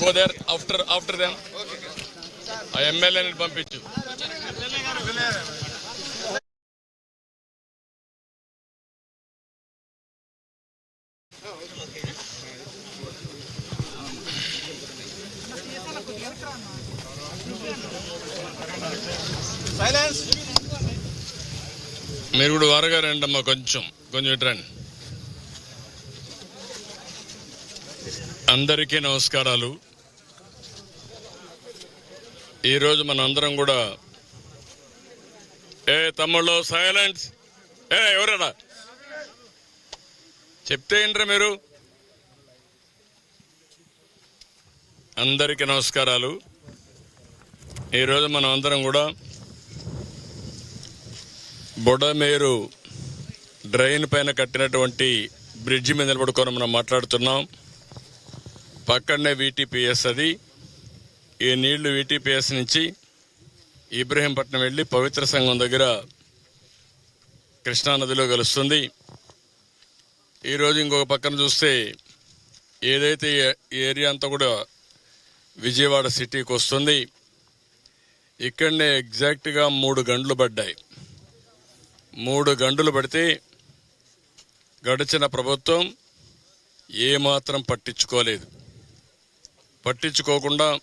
Go there after after them ఆ ఎమ్మెల్యేని పంపించు మీరు కూడా వారగా రండి అమ్మా కొంచెం. కొంచెం ఇటు రండి. అందరికీ నమస్కారాలు. ఈరోజు మన అందరం కూడా ఏ తమ్ముళ్ళు సైలెన్స్ ఏ ఎవరడా చెప్తే ఏంట్రా మీరు? అందరికీ నమస్కారాలు. ఈరోజు మనం అందరం కూడా బుడమేరు డ్రైన్ పైన కట్టినటువంటి బ్రిడ్జి మీద నిలబడుకొని మనం మాట్లాడుతున్నాం. పక్కనే వీటీపీఎస్ అది. ఈ నీళ్ళు వీటీపీఎస్ నుంచి ఇబ్రహీంపట్నం వెళ్ళి పవిత్ర సంఘం దగ్గర కృష్ణానదిలో కలుస్తుంది. ఈరోజు ఇంకొక పక్కన చూస్తే ఏదైతే ఈ- ఏరియా అంతా కూడా విజయవాడ సిటీకి వస్తుంది. ఇక్కడనే ఎగ్జాక్ట్గా మూడు గంటలు పడ్డాయి. మూడు గంటలు పడితే గడిచిన ప్రభుత్వం ఏమాత్రం పట్టించుకోలేదు. పట్టించుకోకుండా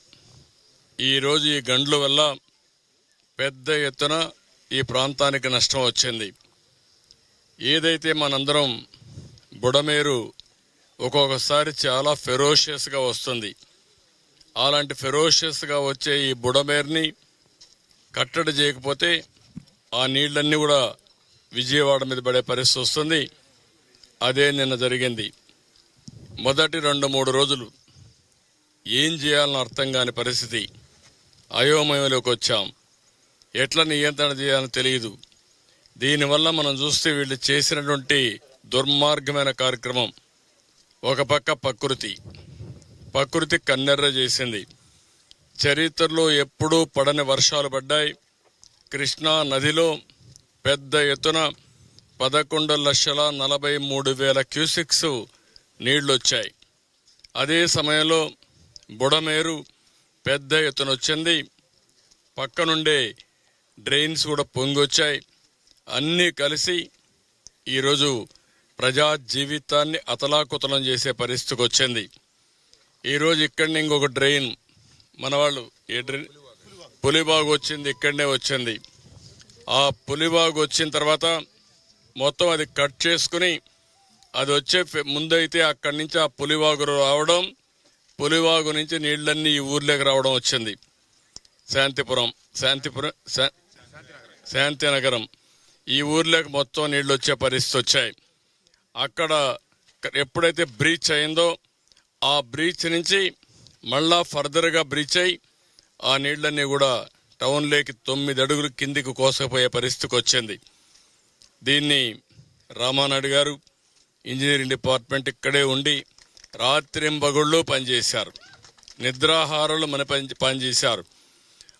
ఈరోజు ఈ గండ్ల వల్ల పెద్ద ఎత్తున ఈ ప్రాంతానికి నష్టం వచ్చింది. ఏదైతే మనందరం బుడమేరు ఒక్కొక్కసారి చాలా ఫెరోషియస్గా వస్తుంది. అలాంటి ఫెరోషియస్గా వచ్చే ఈ బుడమేరుని కట్టడి చేయకపోతే ఆ నీళ్ళన్నీ కూడా విజయవాడ మీద పడే పరిస్థితి వస్తుంది. అదే నిన్న జరిగింది. మొదటి రెండు మూడు రోజులు ఏం చేయాలని అర్థం కాని పరిస్థితి. అయోమయంలోకి వచ్చాం. ఎట్లా నియంత్రణ చేయాలని తెలియదు దీనివల్ల మనం చూస్తే వీళ్ళు చేసినటువంటి దుర్మార్గమైన కార్యక్రమం. ఒక పక్క ప్రకృతి. ప్రకృతి కన్నెర్ర చేసింది. చరిత్రలో ఎప్పుడూ పడని వర్షాలు పడ్డాయి. కృష్ణా నదిలో పెద్ద ఎత్తున పదకొండు లక్షల నలభై మూడు వేల క్యూసిక్స్ నీళ్ళు వచ్చాయి అదే సమయంలో బుడమేరు పెద్ద ఎత్తున వచ్చింది. పక్కనుండే డ్రైన్స్ కూడా పొంగొచ్చాయి. అన్నీ కలిసి ఈరోజు ప్రజా జీవితాన్ని అతలాకుతలం చేసే పరిస్థితికి వచ్చింది. ఈరోజు ఇక్కడనే ఇంకొక డ్రైన్ మన వాళ్ళు ఏ డ్రైన్? పులిబాగు వచ్చింది ఇక్కడనే వచ్చింది. ఆ పులిబాగు వచ్చిన తర్వాత మొత్తం అది కట్ చేసుకుని అది వచ్చే ముందైతే అక్కడి నుంచి ఆ పులివాగు రావడం పులివాగు నుంచి నీళ్ళన్నీ ఈ ఊర్లోకి రావడం వచ్చింది. శాంతిపురం శాంతిపురం శా- శాంతినగరం. ఈ ఊర్లోకి మొత్తం నీళ్ళు వచ్చే పరిస్థితి వచ్చాయి. అక్కడ ఎప్పుడైతే బ్రీచ్ అయిందో ఆ బ్రీచ్ నుంచి మళ్ళా ఫర్దర్గా బ్రీచ్ అయి ఆ నీళ్ళన్నీ కూడా టౌన్లోకి తొమ్మిది అడుగులు కిందికి కోసపోయే పరిస్థితికి వచ్చింది. దీన్ని రామానాయుడు గారు ఇంజనీరింగ్ డిపార్ట్మెంట్ ఇక్కడే ఉండి రాత్రింబగుళ్ళు పనిచేశారు. నిద్రాహారాలు మన పని పనిచేశారు.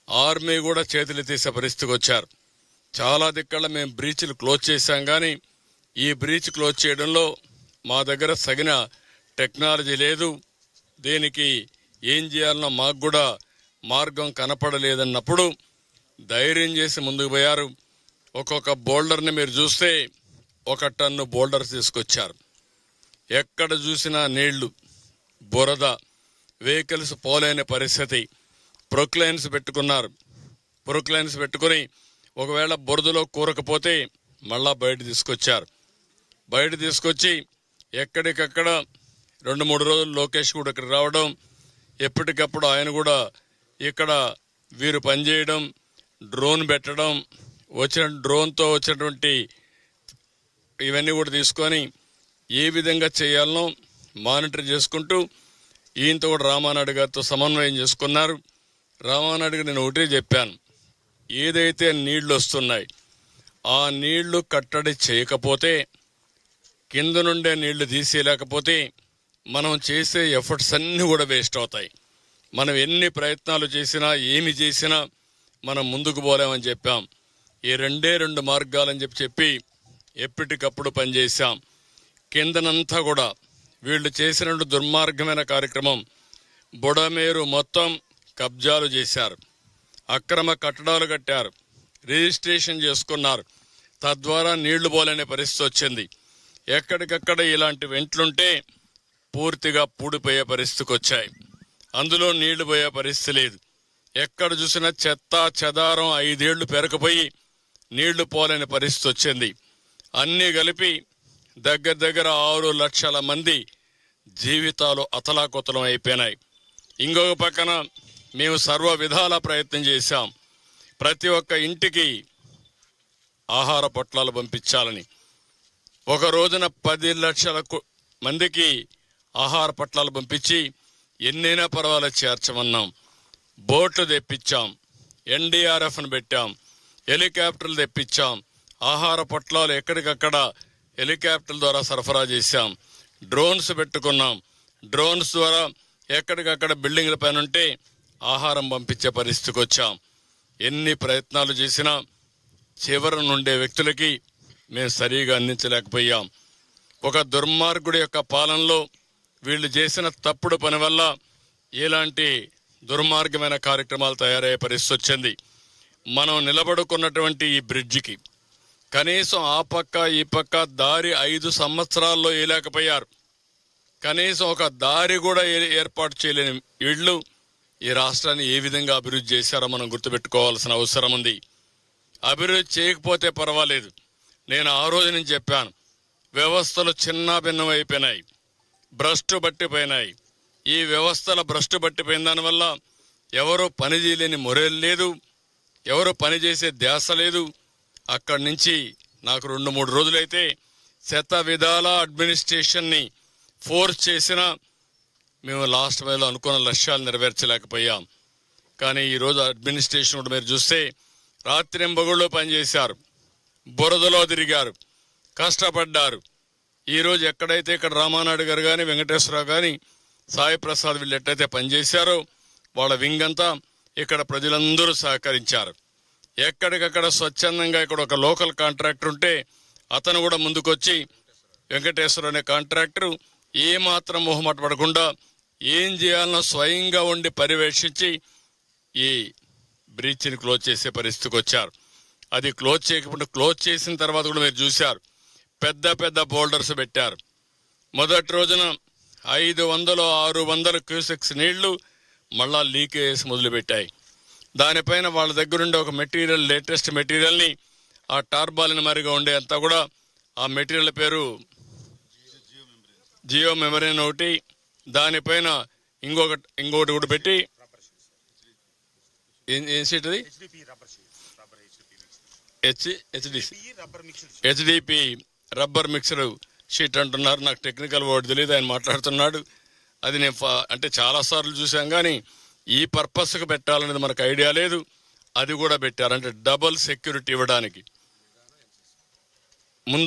ఆర్మీ కూడా చేతులు తీసే పరిస్థితికి వచ్చారు. చాలా దిక్కల మేము బ్రీచ్లు క్లోజ్ చేశాం కానీ ఈ బ్రీచ్ క్లోజ్ చేయడంలో మా దగ్గర సగిన టెక్నాలజీ లేదు. దీనికి ఏం చేయాలన్నా మాకు కూడా మార్గం కనపడలేదన్నప్పుడు ధైర్యం చేసి ముందుకు పోయారు. ఒక్కొక్క బోల్డర్ని మీరు చూస్తే ఒక టన్ను బోల్డర్ తీసుకొచ్చారు. ఎక్కడ చూసినా నీళ్ళు బురద వెహికల్స్ పోలేని పరిస్థితి. ప్రొక్లైన్స్ పెట్టుకున్నారు. ప్రొక్లైన్స్ పెట్టుకుని ఒకవేళ బురదలో కూరకపోతే మళ్ళా బయట తీసుకొచ్చారు. బయట తీసుకొచ్చి ఎక్కడికక్కడ రెండు మూడు రోజులు లోకేష్ కూడా ఇక్కడ రావడం ఎప్పటికప్పుడు ఆయన కూడా ఇక్కడ వీరు పనిచేయడం డ్రోన్ పెట్టడం వచ్చిన డ్రోన్తో వచ్చినటువంటి ఇవన్నీ కూడా తీసుకొని ఏ విధంగా చేయాలనో మానిటర్ చేసుకుంటూ ఈయనతో కూడా రామానాయుడు గారితో సమన్వయం చేసుకున్నారు. రామానాయుడు నేను ఒకటే చెప్పాను ఏదైతే నీళ్ళు వస్తున్నాయి ఆ నీళ్ళు కట్టడి చేయకపోతే కింద నుండే నీళ్ళు తీసేయలేకపోతే మనం చేసే ఎఫర్ట్స్ అన్నీ కూడా వేస్ట్ అవుతాయి. మనం ఎన్ని ప్రయత్నాలు చేసినా ఏమి చేసినా మనం ముందుకు పోలేమని చెప్పాం. ఈ రెండే రెండు మార్గాలని చెప్పి చెప్పి ఎప్పటికప్పుడు పనిచేసాం కిందనంతా కూడా వీళ్ళు చేసిన దుర్మార్గమైన కార్యక్రమం బుడమేరు మొత్తం కబ్జాలు చేశారు. అక్రమ కట్టడాలు కట్టారు. రిజిస్ట్రేషన్ చేసుకున్నారు. తద్వారా నీళ్ళు పోలేని పరిస్థితి వచ్చింది. ఎక్కడికక్కడ ఇలాంటి వెంట్లుంటే పూర్తిగా పూడిపోయే పరిస్థితికి వచ్చాయి. అందులో నీళ్ళు పోయే పరిస్థితి లేదు. ఎక్కడ చూసినా చెత్త చెదారం ఐదేళ్ళు పెరకపోయి నీళ్ళు పోలేని పరిస్థితి వచ్చింది. అన్నీ కలిపి దగ్గర దగ్గర ఆరు లక్షల మంది జీవితాలు అతలాకుతలం అయిపోయినాయి. ఇంకొక పక్కన మేము సర్వ విధాల ప్రయత్నం చేశాం. ప్రతి ఒక్క ఇంటికి ఆహార పొట్లాలు పంపించాలని. ఒక రోజున పది లక్షల కు- మందికి ఆహార పొట్లాలు పంపించి ఎన్నైనా పర్వాలేదు చేర్చమన్నాం. బోట్లు తెప్పించాం. ఎన్డీఆర్ఎఫ్ను పెట్టాం. హెలికాప్టర్లు తెప్పించాం. ఆహార పొట్లాలు ఎక్కడికక్కడ హెలికాప్టర్ల ద్వారా సరఫరా చేశాం. డ్రోన్స్ పెట్టుకున్నాం. డ్రోన్స్ ద్వారా ఎక్కడికక్కడ బిల్డింగ్ల పైన ఉంటే ఆహారం పంపించే పరిస్థితికి వచ్చాం ఎన్ని ప్రయత్నాలు చేసినా చివరి నుండే వ్యక్తులకి మేము సరిగా అందించలేకపోయాం. ఒక దుర్మార్గుడి యొక్క పాలనలో వీళ్ళు చేసిన తప్పుడు పని వల్ల ఇలాంటి దుర్మార్గమైన కార్యక్రమాలు తయారయ్యే పరిస్థితి వచ్చింది. మనం నిలబడుకున్నటువంటి ఈ బ్రిడ్జికి కనీసం ఆ పక్క ఈ పక్క దారి ఐదు సంవత్సరాల్లో వేయలేకపోయారు కనీసం ఒక దారి కూడా ఏ- ఏర్పాటు చేయలేని వీళ్ళు ఈ రాష్ట్రాన్ని ఏ విధంగా అభివృద్ధి చేశారో మనం గుర్తుపెట్టుకోవాల్సిన అవసరం ఉంది. అభివృద్ధి చేయకపోతే పర్వాలేదు. నేను ఆ రోజు నుంచి చెప్పాను. వ్యవస్థలు చిన్న భిన్నమైపోయినాయి భ్రష్టు పట్టిపోయినాయి. ఈ వ్యవస్థల భ్రష్టు పట్టిపోయిన దానివల్ల ఎవరు పని చేయలేని మొరేలు లేదు. ఎవరు పని చేసే ధ్యాస లేదు. అక్కడి నుంచి నాకు రెండు మూడు రోజులైతే శత విధాల అడ్మినిస్ట్రేషన్ని ఫోర్స్ చేసిన మేము లాస్ట్ వేలో అనుకున్న లక్ష్యాలు నెరవేర్చలేకపోయాం. కానీ ఈరోజు అడ్మినిస్ట్రేషన్ కూడా మీరు చూస్తే రాత్రింబగుళ్ళు పనిచేశారు. బురదలో తిరిగారు. కష్టపడ్డారు. ఈరోజు ఎక్కడైతే ఇక్కడ రామానాయుడు గారు కానీ వెంకటేశ్వరరావు కానీ సాయి ప్రసాద్ వీళ్ళు ఎట్టయితే పనిచేశారో వాళ్ళ వింగ్ అంతా ఇక్కడ ప్రజలందరూ సహకరించారు. ఎక్కడికక్కడ స్వచ్ఛందంగా ఇక్కడ ఒక లోకల్ కాంట్రాక్టర్ ఉంటే అతను కూడా ముందుకొచ్చి వెంకటేశ్వర అనే కాంట్రాక్టర్ ఏ మాత్రం మొహమాట పడకుండా ఏం చేయాలనో స్వయంగా ఉండి పర్యవేక్షించి ఈ బ్రీచ్ని క్లోజ్ చేసే పరిస్థితికి వచ్చారు. అది క్లోజ్ చేయకుండా క్లోజ్ చేసిన తర్వాత కూడా మీరు చూశారు. పెద్ద పెద్ద బోల్డర్స్ పెట్టారు. మొదటి రోజున ఐదు వందలు ఆరు వందల క్యూసెక్స్ నీళ్ళు మళ్ళా లీకేజ్ మొదలుపెట్టాయి. దానిపైన వాళ్ళ దగ్గరుండే ఒక మెటీరియల్ లేటెస్ట్ మెటీరియల్ని ఆ టార్బాలిన్ మరిగా ఉండే అంతా కూడా ఆ మెటీరియల్ పేరు జియో మెమరీ అని ఒకటి దానిపైన ఇంకొక ఇంకొకటి కూడా పెట్టి ఏం సీట్ అది? H HDC HDP rubber mixer sheet అంటున్నారు. నాకు టెక్నికల్ వర్డ్ తెలియదు ఆయన మాట్లాడుతున్నాడు. అది నేను ఫా- అంటే చాలా సార్లు చూసాం కానీ ఈ పర్పస్కి పెట్టాలనేది మనకు ఐడియా లేదు. అది కూడా పెట్టారు అంటే డబుల్ సెక్యూరిటీ ఇవ్వడానికి. ముందు